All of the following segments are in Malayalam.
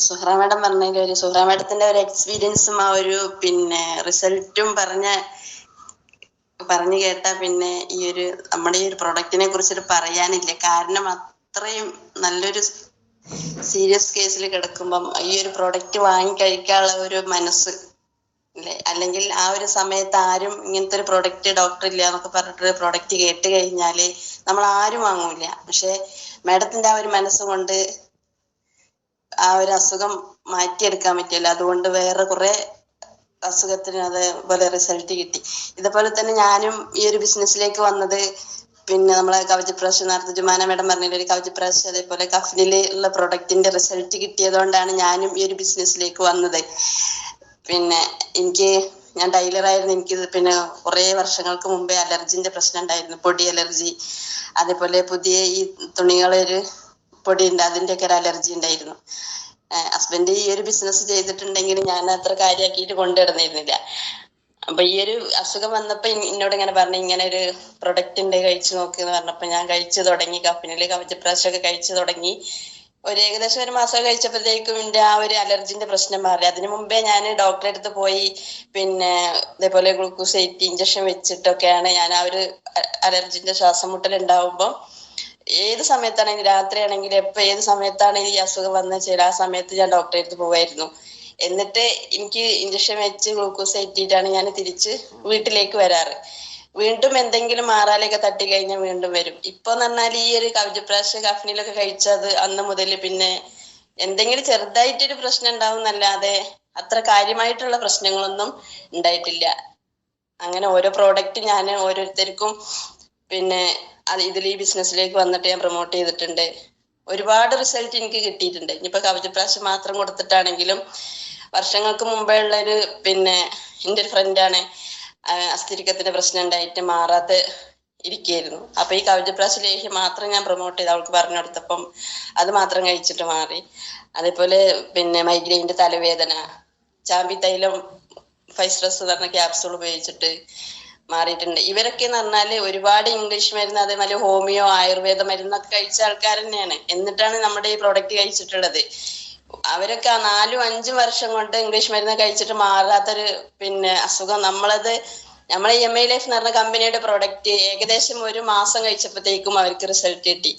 സുഹ്റ മാഡം പറഞ്ഞതിൽ ഒരു സുഹ്ര മാഡത്തിന്റെ ഒരു എക്സ്പീരിയൻസും ആ ഒരു പിന്നെ റിസൾട്ടും പറഞ്ഞ പറഞ്ഞു കേട്ടാ പിന്നെ ഈ ഒരു നമ്മുടെ ഈ ഒരു പ്രൊഡക്റ്റിനെ കുറിച്ചിട്ട് പറയാനില്ല? കാരണം അത്രയും നല്ലൊരു സീരിയസ് കേസിൽ കിടക്കുമ്പം ഈ ഒരു പ്രൊഡക്റ്റ് വാങ്ങി കഴിക്കാനുള്ള ഒരു മനസ്സ് അല്ലെ? അല്ലെങ്കിൽ ആ ഒരു സമയത്ത് ആരും ഇങ്ങനത്തെ ഒരു പ്രൊഡക്റ്റ് ഡോക്ടർ ഇല്ല എന്നൊക്കെ പറഞ്ഞിട്ട് പ്രൊഡക്റ്റ് കേട്ട് കഴിഞ്ഞാൽ നമ്മൾ ആരും വാങ്ങൂല പക്ഷെ മാഡത്തിന്റെ ആ ഒരു മനസ്സുകൊണ്ട് ആ ഒരു അസുഖം മാറ്റിയെടുക്കാൻ പറ്റില്ല. അതുകൊണ്ട് വേറെ കുറെ അസുഖത്തിന് അതേപോലെ റിസൾട്ട് കിട്ടി. ഇതുപോലെ തന്നെ ഞാനും ഈ ഒരു ബിസിനസ്സിലേക്ക് വന്നത് പിന്നെ നമ്മളെ കവചപ്രാശ് നേരത്തെ ജുമാന മേഡം പറഞ്ഞില്ലേ ഒരു കവചപ്രാശ് അതേപോലെ കഫ്നിൽ ഉള്ള പ്രൊഡക്റ്റിന്റെ റിസൾട്ട് കിട്ടിയതുകൊണ്ടാണ് ഞാനും ഈ ഒരു ബിസിനസ്സിലേക്ക് വന്നത്. പിന്നെ എനിക്ക് ഞാൻ ടൈലർ ടൈലറായിരുന്നു എനിക്ക് പിന്നെ കുറേ വർഷങ്ങൾക്ക് മുമ്പേ അലർജിന്റെ പ്രശ്നം ഉണ്ടായിരുന്നു. പൊടി അലർജി അതേപോലെ പുതിയ ഈ തുണികളൊരു പൊടി ഉണ്ട് അതിന്റെ ഒക്കെ ഒരു അലർജി ഉണ്ടായിരുന്നു. ഹസ്ബൻഡ് ഈ ഒരു ബിസിനസ് ചെയ്തിട്ടുണ്ടെങ്കിൽ ഞാൻ അത്ര കാര്യമാക്കിയിട്ട് കൊണ്ടുവരുന്നിരുന്നില്ല. അപ്പൊ ഈ ഒരു അസുഖം വന്നപ്പോ എന്നോട് ഇങ്ങനെ പറഞ്ഞു ഇങ്ങനെ ഒരു പ്രൊഡക്റ്റ് ഉണ്ട് കഴിച്ചു നോക്ക് എന്ന് പറഞ്ഞപ്പോ ഞാൻ കഴിച്ചു തുടങ്ങി കമ്പനിയിൽ ഒക്കെ കഴിച്ചു തുടങ്ങി. ഒരു ഏകദേശം ഒരു മാസം കഴിച്ചപ്പോഴത്തേക്കും എന്റെ ആ ഒരു അലർജിന്റെ പ്രശ്നം മാറി. അതിനു മുമ്പേ ഞാൻ ഡോക്ടറെ അടുത്ത് പോയി പിന്നെ ഇതേപോലെ ഗ്ലൂക്കോസ് എയ്റ്റി ഇഞ്ചക്ഷൻ വെച്ചിട്ടൊക്കെയാണ് ഞാൻ ആ ഒരു അലർജിന്റെ ശ്വാസം മുട്ടൽ ഉണ്ടാവുമ്പോൾ ഏത് സമയത്താണെങ്കിലും രാത്രിയാണെങ്കിലും എപ്പോ ഏത് സമയത്താണ് ഈ അസുഖം വന്ന വെച്ചാൽ ആ സമയത്ത് ഞാൻ ഡോക്ടറെ അടുത്ത് പോവായിരുന്നു. എന്നിട്ട് എനിക്ക് ഇഞ്ചക്ഷൻ വെച്ച് ഗ്ലൂക്കോസ് ഏറ്റിയിട്ടാണ് ഞാൻ തിരിച്ച് വീട്ടിലേക്ക് വരാറ്. വീണ്ടും എന്തെങ്കിലും മാറാലൊക്കെ തട്ടി കഴിഞ്ഞാൽ വീണ്ടും വരും. ഇപ്പൊ പറഞ്ഞാൽ ഈ ഒരു കവിജപ്രാശ കഫ്നിലൊക്കെ കഴിച്ചത് അന്ന് മുതൽ പിന്നെ എന്തെങ്കിലും ചെറുതായിട്ടൊരു പ്രശ്നം ഉണ്ടാവും എന്നല്ലാതെ അത്ര കാര്യമായിട്ടുള്ള പ്രശ്നങ്ങളൊന്നും ഉണ്ടായിട്ടില്ല. അങ്ങനെ ഓരോ പ്രോഡക്റ്റ് ഞാൻ ഓരോരുത്തർക്കും പിന്നെ അത് ഇതിൽ ഈ ബിസിനസ്സിലേക്ക് വന്നിട്ട് ഞാൻ പ്രൊമോട്ട് ചെയ്തിട്ടുണ്ട്. ഒരുപാട് റിസൾട്ട് എനിക്ക് കിട്ടിയിട്ടുണ്ട്. ഇനിയിപ്പോ കവചപ്രാശം മാത്രം കൊടുത്തിട്ടാണെങ്കിലും വർഷങ്ങൾക്ക് മുമ്പേ ഉള്ളൊരു പിന്നെ എന്റെ ഒരു ഫ്രണ്ടാണ് അസ്ഥിരിക്കത്തിന്റെ പ്രശ്നം ഉണ്ടായിട്ട് മാറാതെ ഇരിക്കുകയായിരുന്നു അപ്പൊ ഈ കവചപ്രാശ ലേഹ്യം മാത്രം ഞാൻ പ്രൊമോട്ട് ചെയ്ത് അവൾക്ക് പറഞ്ഞു കൊടുത്തപ്പം അത് മാത്രം കഴിച്ചിട്ട് മാറി. അതേപോലെ പിന്നെ മൈഗ്രെയിന്റെ തലവേദന ചാമ്പി തൈലം ഫൈസ്ട്രസ് പറഞ്ഞ ക്യാപ്സൂൾ ഉപയോഗിച്ചിട്ട് മാറിയിട്ടുണ്ട്. ഇവരൊക്കെ എന്ന് പറഞ്ഞാൽ ഒരുപാട് ഇംഗ്ലീഷ് മരുന്ന് അതേമാതിരി ഹോമിയോ ആയുർവേദ മരുന്നൊക്കെ കഴിച്ച ആൾക്കാർ തന്നെയാണ്. എന്നിട്ടാണ് നമ്മുടെ ഈ പ്രോഡക്റ്റ് കഴിച്ചിട്ടുള്ളത്. അവരൊക്കെ നാലും അഞ്ചും വർഷം കൊണ്ട് ഇംഗ്ലീഷ് മരുന്ന് കഴിച്ചിട്ട് മാറാത്തൊരു പിന്നെ അസുഖം. നമ്മളത് നമ്മളെ എം ഐ ലൈഫ് എന്ന് പറഞ്ഞ കമ്പനിയുടെ പ്രൊഡക്റ്റ് ഏകദേശം ഒരു മാസം കഴിച്ചപ്പോഴത്തേക്കും അവർക്ക് റിസൾട്ട് കിട്ടി.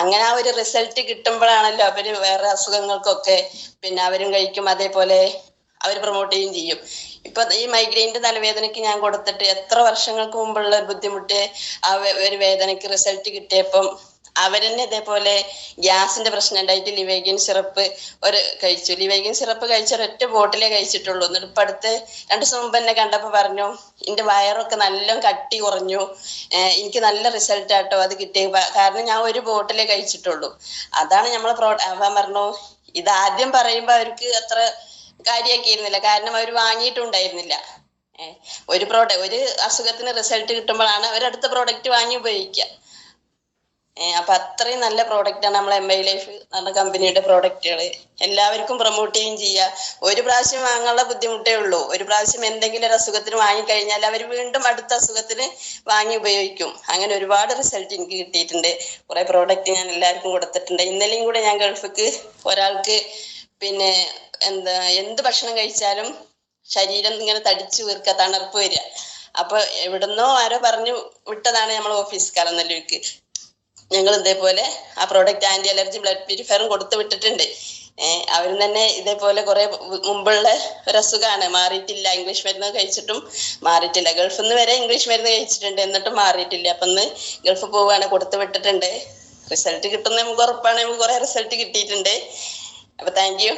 അങ്ങനെ ആ ഒരു റിസൾട്ട് കിട്ടുമ്പോഴാണല്ലോ അവർ വേറെ അസുഖങ്ങൾക്കൊക്കെ പിന്നെ അവരും കഴിക്കും. അതേപോലെ അവർ പ്രൊമോട്ട് ചെയ്യുകയും ചെയ്യും. ഇപ്പൊ ഈ മൈഗ്രെയിന്റെ തലവേദനയ്ക്ക് ഞാൻ കൊടുത്തിട്ട് എത്ര വർഷങ്ങൾക്ക് മുമ്പുള്ള ബുദ്ധിമുട്ട് ആ ഒരു വേദനയ്ക്ക് റിസൾട്ട് കിട്ടിയപ്പം അവരെന്നെ ഇതേപോലെ ഗ്യാസിന്റെ പ്രശ്നം ഉണ്ടായിട്ട് ലിവേഗിൻ സിറപ്പ് ഒരു കഴിച്ചു. ലിവേഗിൻ സിറപ്പ് കഴിച്ച ഒരൊറ്റ ബോട്ടിലേ കഴിച്ചിട്ടുള്ളൂ. എന്നിട്ട് ഇപ്പൊ അടുത്ത് രണ്ടു ദിവസം മുമ്പ് എന്നെ കണ്ടപ്പോ പറഞ്ഞു എന്റെ വയറൊക്കെ നല്ല കട്ടി കുറഞ്ഞു. എനിക്ക് നല്ല റിസൾട്ട് ആട്ടോ അത് കിട്ടിയ കാരണം ഞാൻ ഒരു ബോട്ടിലേ കഴിച്ചിട്ടുള്ളൂ. അതാണ് നമ്മൾ പ്രോ അവൻ പറഞ്ഞു ഇത് ആദ്യം പറയുമ്പോ അവർക്ക് അത്ര കാര്യമാക്കിയിരുന്നില്ല കാരണം അവർ വാങ്ങിയിട്ടുണ്ടായിരുന്നില്ല. ഒരു പ്രോഡക്റ്റ് ഒരു അസുഖത്തിന് റിസൾട്ട് കിട്ടുമ്പോഴാണ് അവർ അടുത്ത പ്രോഡക്റ്റ് വാങ്ങി ഉപയോഗിക്കുക. അപ്പൊ അത്രയും നല്ല പ്രോഡക്റ്റ് ആണ് നമ്മളെ എം ഐ ലൈഫ് എന്ന കമ്പനിയുടെ പ്രോഡക്റ്റുകൾ എല്ലാവർക്കും പ്രൊമോട്ട് ചെയ്യുകയും ചെയ്യുക. ഒരു പ്രാവശ്യം വാങ്ങാനുള്ള ബുദ്ധിമുട്ടേ ഉള്ളൂ. ഒരു പ്രാവശ്യം എന്തെങ്കിലും ഒരു അസുഖത്തിന് വാങ്ങിക്കഴിഞ്ഞാൽ അവർ വീണ്ടും അടുത്ത അസുഖത്തിന് വാങ്ങി ഉപയോഗിക്കും. അങ്ങനെ ഒരുപാട് റിസൾട്ട് എനിക്ക് കിട്ടിയിട്ടുണ്ട്. കുറെ പ്രോഡക്റ്റ് ഞാൻ എല്ലാവർക്കും കൊടുത്തിട്ടുണ്ട്. ഇന്നലെയും കൂടെ ഞാൻ ഗൾഫിക്ക് ഒരാൾക്ക് പിന്നെ എന്താ എന്ത് ഭക്ഷണം കഴിച്ചാലും ശരീരം ഇങ്ങനെ തടിച്ചു വീർക്ക തണുപ്പ് വരിക. അപ്പൊ എവിടുന്നോ ആരോ പറഞ്ഞു വിട്ടതാണ് നമ്മൾ ഓഫീസ് കലനല്ലൂർക്ക് ഞങ്ങൾ ഇതേപോലെ ആ പ്രോഡക്റ്റ് ആന്റി അലർജി ബ്ലഡ് പ്യൂരിഫയറും കൊടുത്തു വിട്ടിട്ടുണ്ട്. ഏഹ് അവരും തന്നെ ഇതേപോലെ കുറെ മുമ്പുള്ള ഒരു അസുഖമാണ് മാറിയിട്ടില്ല. ഇംഗ്ലീഷ് മരുന്ന് കഴിച്ചിട്ടും മാറിയിട്ടില്ല. ഗൾഫിൽ നിന്ന് വരെ ഇംഗ്ലീഷ് മരുന്ന് കഴിച്ചിട്ടുണ്ട്. എന്നിട്ടും മാറിയിട്ടില്ല. അപ്പൊ ഇന്ന് ഗൾഫ് പോവുകയാണ് കൊടുത്തു വിട്ടിട്ടുണ്ട്. റിസൾട്ട് കിട്ടുന്ന നമുക്ക് ഉറപ്പാണ്. നമുക്ക് കുറെ റിസൾട്ട് കിട്ടിയിട്ടുണ്ട്. But thank you.